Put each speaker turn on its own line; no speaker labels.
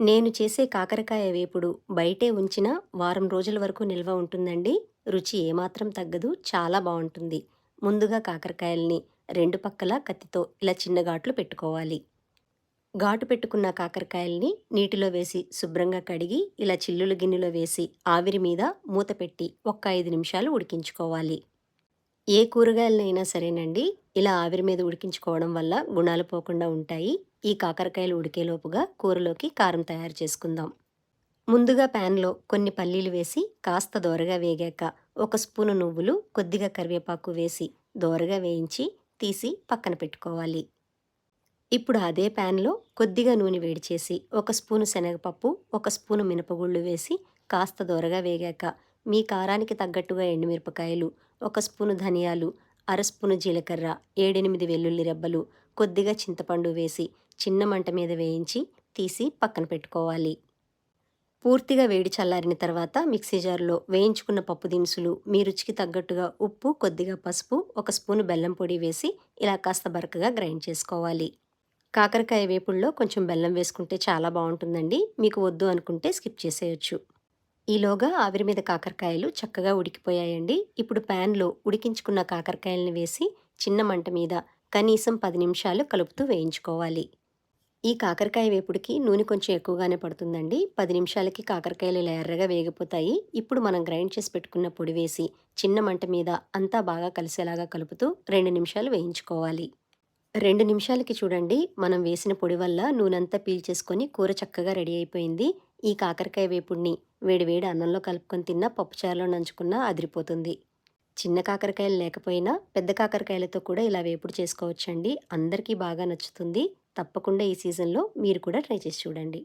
నేను చేసే కాకరకాయ వేపుడు బయటే ఉంచినా వారం రోజుల వరకు నిల్వ ఉంటుందండి. రుచి ఏమాత్రం తగ్గదు చాలా బాగుంటుంది. ముందుగా కాకరకాయల్ని రెండు పక్కల కత్తితో ఇలా చిన్న ఘాట్లు పెట్టుకోవాలి. ఘాటు పెట్టుకున్న కాకరకాయల్ని నీటిలో వేసి శుభ్రంగా కడిగి ఇలా చిల్లుల గిన్నెలో వేసి ఆవిరి మీద మూత పెట్టి ఒక్క ఐదు నిమిషాలు ఉడికించుకోవాలి. ఏ కూరగాయలనైనా సరేనండి ఇలా ఆవిరి మీద ఉడికించుకోవడం వల్ల గుణాలు పోకుండా ఉంటాయి. ఈ కాకరకాయలు ఉడికేలోపుగా కూరలోకి కారం తయారు చేసుకుందాం. ముందుగా ప్యాన్లో కొన్ని పల్లీలు వేసి కాస్త దోరగా వేగాక ఒక స్పూను నువ్వులు కొద్దిగా కరివేపాకు వేసి దోరగా వేయించి తీసి పక్కన పెట్టుకోవాలి. ఇప్పుడు అదే ప్యాన్లో కొద్దిగా నూనె వేడి చేసి ఒక స్పూను శనగపప్పు ఒక స్పూను మినపగుళ్ళు వేసి కాస్త దోరగా వేగాక మీ కారానికి తగ్గట్టుగా ఎండుమిరపకాయలు ఒక స్పూను ధనియాలు అర స్పూను జీలకర్ర ఏడెనిమిది వెల్లుల్లి రెబ్బలు కొద్దిగా చింతపండు వేసి చిన్న మంట మీద వేయించి తీసి పక్కన పెట్టుకోవాలి. పూర్తిగా వేడి చల్లారిన తర్వాత మిక్సీ జార్లో వేయించుకున్న పప్పు దినుసులు మీ రుచికి తగ్గట్టుగా ఉప్పు కొద్దిగా పసుపు ఒక స్పూను బెల్లం పొడి వేసి ఇలా కాస్త బరకగా గ్రైండ్ చేసుకోవాలి. కాకరకాయ వేపుల్లో కొంచెం బెల్లం వేసుకుంటే చాలా బాగుంటుందండి. మీకు వద్దు అనుకుంటే స్కిప్ చేసేయచ్చు. ఈలోగా ఆవిరి మీద కాకరకాయలు చక్కగా ఉడికిపోయాయండి. ఇప్పుడు ప్యాన్లో ఉడికించుకున్న కాకరకాయలను వేసి చిన్న మంట మీద కనీసం పది నిమిషాలు కలుపుతూ వేయించుకోవాలి. ఈ కాకరకాయ వేపుడికి నూనె కొంచెం ఎక్కువగానే పడుతుందండి. పది నిమిషాలకి కాకరకాయలు ఇలా ఎర్రగా వేగిపోతాయి. ఇప్పుడు మనం గ్రైండ్ చేసి పెట్టుకున్న పొడి వేసి చిన్న మంట మీద అంతా బాగా కలిసేలాగా కలుపుతూ రెండు నిమిషాలు వేయించుకోవాలి. రెండు నిమిషాలకి చూడండి మనం వేసిన పొడి వల్ల నూనెంతా పీల్చేసుకొని కూర చక్కగా రెడీ అయిపోయింది. ఈ కాకరకాయ వేపుడిని వేడివేడి అన్నంలో కలుపుకొని తిన్నా పప్పుచారులో నంచుకున్నా అదిరిపోతుంది. చిన్న కాకరకాయలు లేకపోయినా పెద్ద కాకరకాయలతో కూడా ఇలా వేపుడు చేసుకోవచ్చండి. అందరికీ బాగా నచ్చుతుంది. తప్పకుండా ఈ సీజన్లో మీరు కూడా ట్రై చేసి చూడండి.